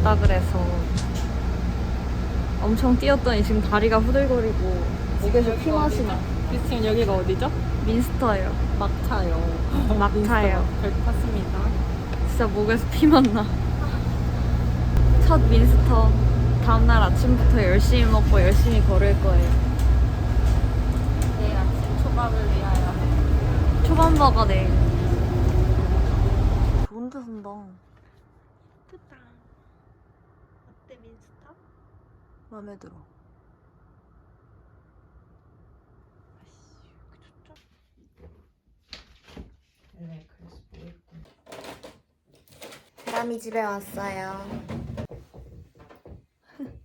있다 그래서 엄청 뛰었더니 지금 다리가 후들거리고 목에서 피 맛이 나. 지금 여기가 어디죠? 민스터예요. 막차요. 막차요. 별 탔습니다. 진짜 목에서 피만 나. 첫 민스터. 다음날 아침부터 열심히 먹고 열심히 걸을 거예요. 내일 아침 초밥을 위하여. 초반버거 내일. 좋은 데 산다. 어때 민스터? 마음에 들어. 세람이 집에 왔어요.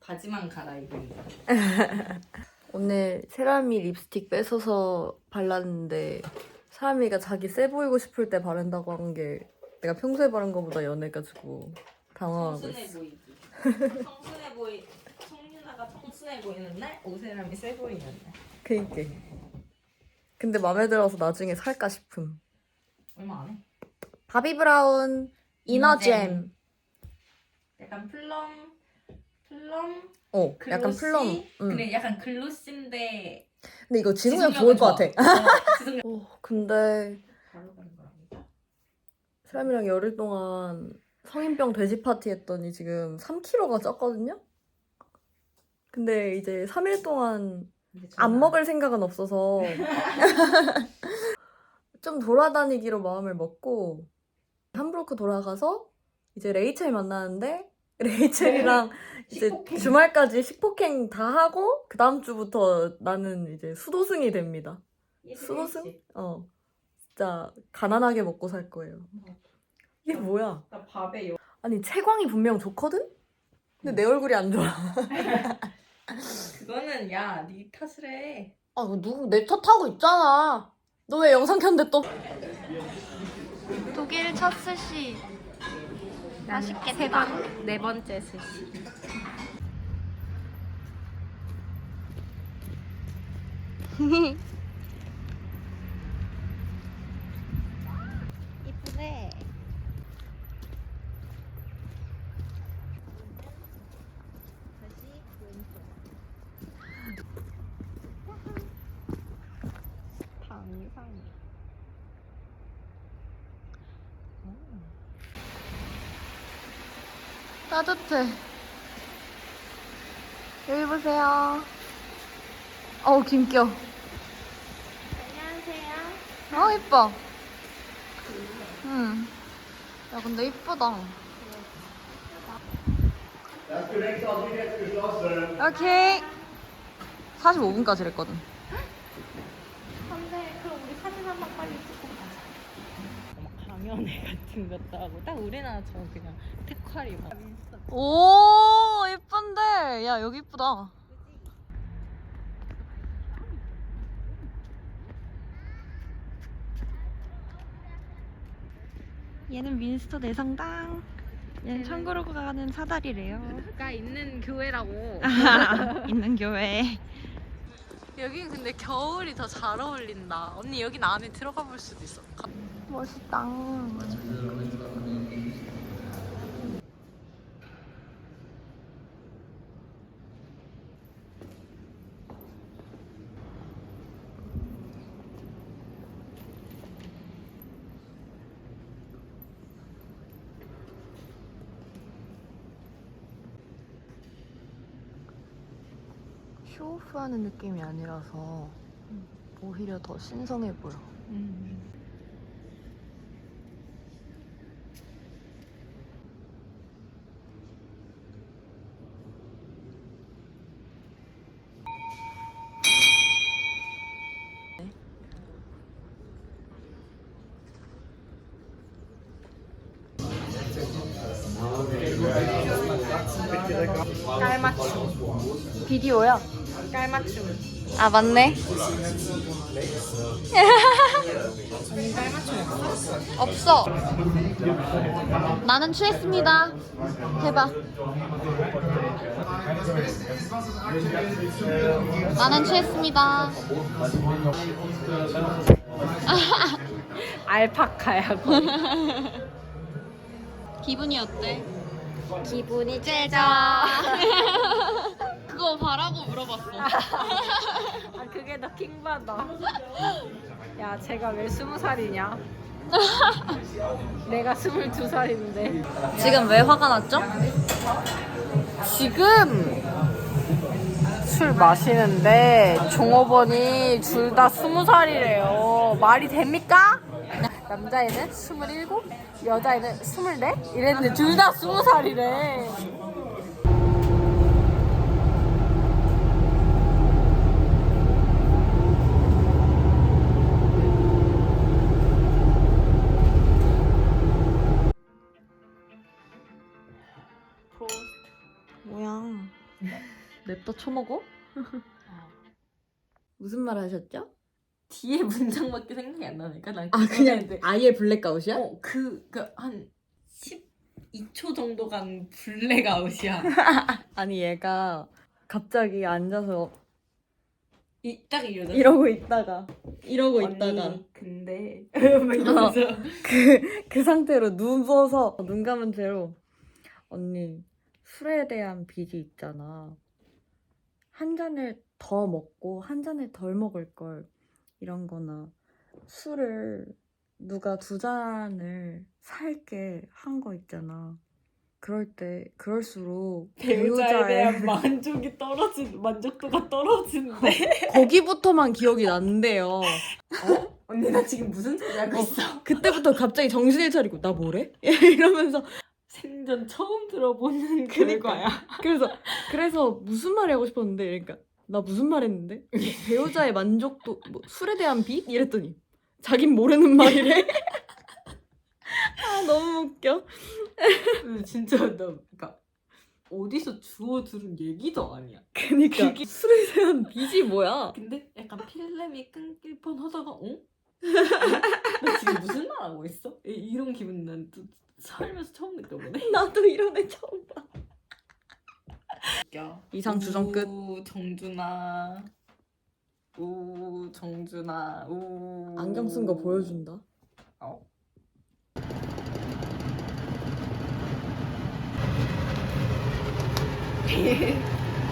바지만 갈아입은 거. 오늘 세라미 립스틱 뺏어서 발랐는데 세라미가 자기 세 보이고 싶을 때 바른다고 한 게 내가 평소에 바른 거보다 연해가지고 당황하고 있어. 보이지. 청순해 보이. 청윤아가 청순해 보이는 날, 오세람이 세 보이는 날. 그니까. 근데 맘에 들어서 나중에 살까 싶음. 얼마 안 해. 바비 브라운 이너잼. 약간 플럼, 플럼. 어, 약간 글로시? 플럼. 응. 그래, 약간 글로시인데. 근데 이거 지우면 지속력은 좋을 것 좋아. 같아. 어, 지속력. 어, 근데 바로 가는 거랍니다. 세라미랑 열흘 동안 성인병 돼지 파티 했더니 지금 3kg가 쪘거든요? 근데 이제 3일 동안 안 먹을 생각은 없어서 좀 돌아다니기로 마음을 먹고 함부르크 돌아가서 이제 레이첼 만나는데 레이첼이랑 이제 식폭행. 주말까지 식폭행 다 하고 그 다음 주부터 나는 이제 수도승이 됩니다. 수도승? 어. 진짜 가난하게 먹고 살 거예요. 이게 뭐야? 나 밥에 요. 아니 채광이 분명 좋거든? 근데 내 얼굴이 안 좋아. 그거는 야, 네 탓을 해. 아, 누구 내 탓하고 있잖아. 너 왜 영상 켰는데 또? 독일 첫 스시. 맛있겠다. 네 번째 스시. 이쁘네. 당상. 따뜻해. 여기 보세요. 어우, 김 껴. 안녕하세요. 어, 이뻐. 응. 야, 근데 이쁘다. 오케이. 45분까지 했거든. 근데 그럼 우리 사진 한 번 빨리 찍고 강연회 같은 것도 하고 딱 우리나라처럼 그냥 막. 오, 이쁜데. 야, 여기 이쁘다. 얘는 민스터 내성당. 얘는 천국으로 가는 사다리래요. 가 있는 교회라고. 있는 교회. 여기 근데 겨울이 더 잘 어울린다. 언니 여기 안에 들어가 볼 수도 있어. 멋있다. 쇼오프하는 느낌이 아니라서 오히려 더 신성해 보여. 음. 깔맞춤. 비디오야? 깔맞춤. 아 맞네. 없어? 나는 취했습니다. 해봐. 나는 취했습니다. 알파카야. 기분이 어때? 기분이 째져. 그거 바라고 물어봤어. 아 그게 더 킹받아. 야 제가 왜 스무 살이냐? 내가 스물두 살인데. 지금 왜 화가 났죠? 지금 술 마시는데 종업원이 둘 다 스무 살이래요. 말이 됩니까? 남자애는 스물일곱, 여자애는 스물네? 이랬는데 둘다 스무 살이래. 뭐야? 냅다 쳐먹어? 무슨 말 하셨죠? 뒤에 문장밖에 생각이 안 나니까 난 아 그냥 아예 블랙아웃이야? 어, 그, 그, 한 12초 정도 간 블랙아웃이야. 아니 얘가 갑자기 앉아서 이, 딱 이러다. 이러고 있다가 이러고 있다가 근데. 막 이러면서. 그, 그 상태로 누워서 눈 감은 채로 언니 술에 대한 빚이 있잖아. 한 잔을 더 먹고 한 잔을 덜 먹을 걸 이런 거나 술을 누가 두 잔을 살게 한 거 있잖아. 그럴 때 그럴수록 배우자에 대한 만족이 떨어진, 만족도가 떨어지는데. 거기부터만 기억이 난대요. 언니, 나 지금 무슨 소리 하고 있어? 그때부터 갑자기 정신을 차리고 나 뭐래? 이러면서 생전 처음 들어보는 그니까. 결과야. 그래서 그래서 무슨 말이 하고 싶었는데 그러니까 나 무슨 말 했는데 배우자의 만족도 뭐, 술에 대한 빚 이랬더니 자긴 모르는 말이래 아 너무 웃겨 근데 진짜 나, 그니까, 어디서 주워 들은 얘기도 아니야. 그니까 그게- 술에 대한 빚이 뭐야 근데 약간 필름이 끊길 뻔 하다가 어? 나 지금 무슨 말 하고 있어? 이- 이런 기분 난 또 살면서 처음 느껴보네. 나도 이런 애 처음 봐. 이상 주정 끝. 우 정준아. 우 정준아. 우. 안경 쓴 거 보여준다 어.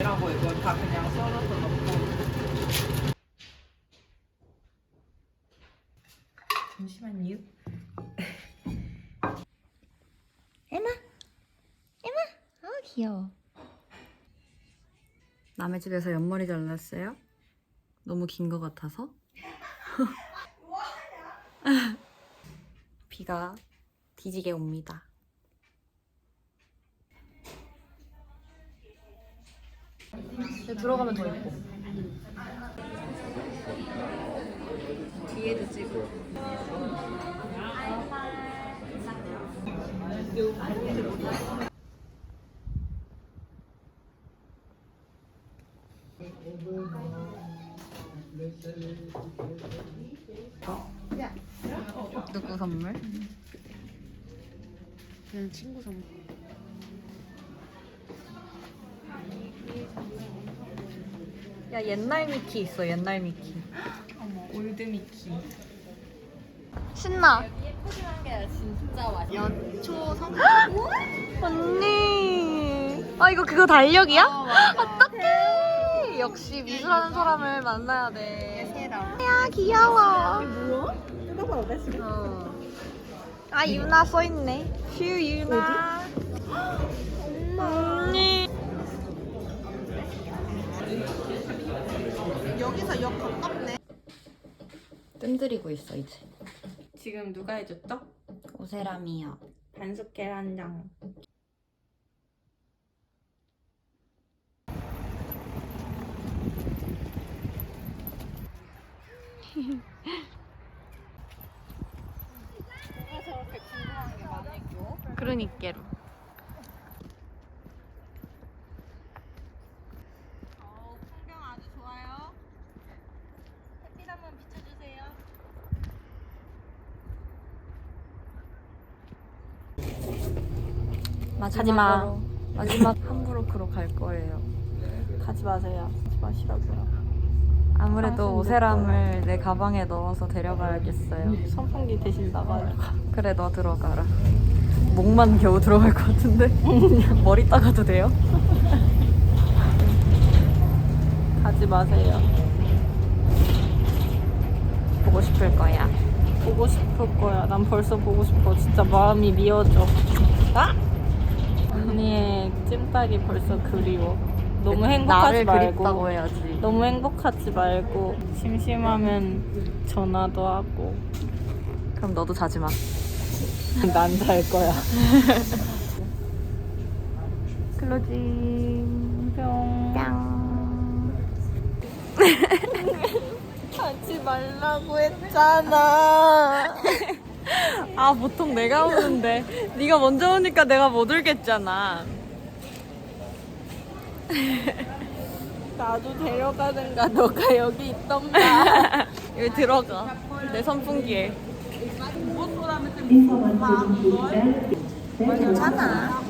라고 이거 다 그냥 썰어서 넣고. 잠시만요. 아 귀여워 남의 집에서 옆머리 잘랐어요? 너무 긴 것 같아서? 비가 뒤지게 옵니다 들어가면 더 예뻐 뒤에도 찍고. 누구 선물? 그냥 친구 선물. 야 옛날 미키 있어 옛날 미키 어머 올드 미키. 신나 포장한 게 진짜 맛있어. 연초 성 언니 아 이거 그거 달력이야? 어떡해 역시 미술하는 사람을 만나야 돼 세라. 야 귀여워 뭐야? 뜯어서 어땠어? 어. 아 유나 써 있네 휴 유나 언니 여기서 역 가깝네. 뜸들이고 있어 이제 지금 누가 해줬죠? 오세람이요 반숙 계란장. 누가 저렇게 궁금한 게 많을까? 그러니께로 어, 풍경 아주 좋아요. 햇빛 한번 비춰주세요. 마지막으로 마지막 함부로크로 갈 거예요 가지 마세요. 가지 마시라고요. 아무래도 오세람을 내 가방에 넣어서 데려가야겠어요 선풍기 대신 나가요. 그래 너 들어가라 목만 겨우 들어갈 것 같은데 머리 따가도 돼요? 가지 마세요. 보고 싶을 거야. 보고 싶을 거야. 난 벌써 보고 싶어. 진짜 마음이 미어져. 아? 언니의 찜닭이 벌써 그리워. 너무 행복하지 말고. 해야지. 너무 행복하지 말고 심심하면 전화도 하고. 그럼 너도 자지 마. 난 잘 거야. 클로징. 뿅. 뿅. 하지 말라고 했잖아. 아 보통 내가 오는데 네가 먼저 오니까 내가 못 울겠잖아. 나도 데려가든가 너가 여기 있던가. 여기 들어가. 내 선풍기에. 괜찮아.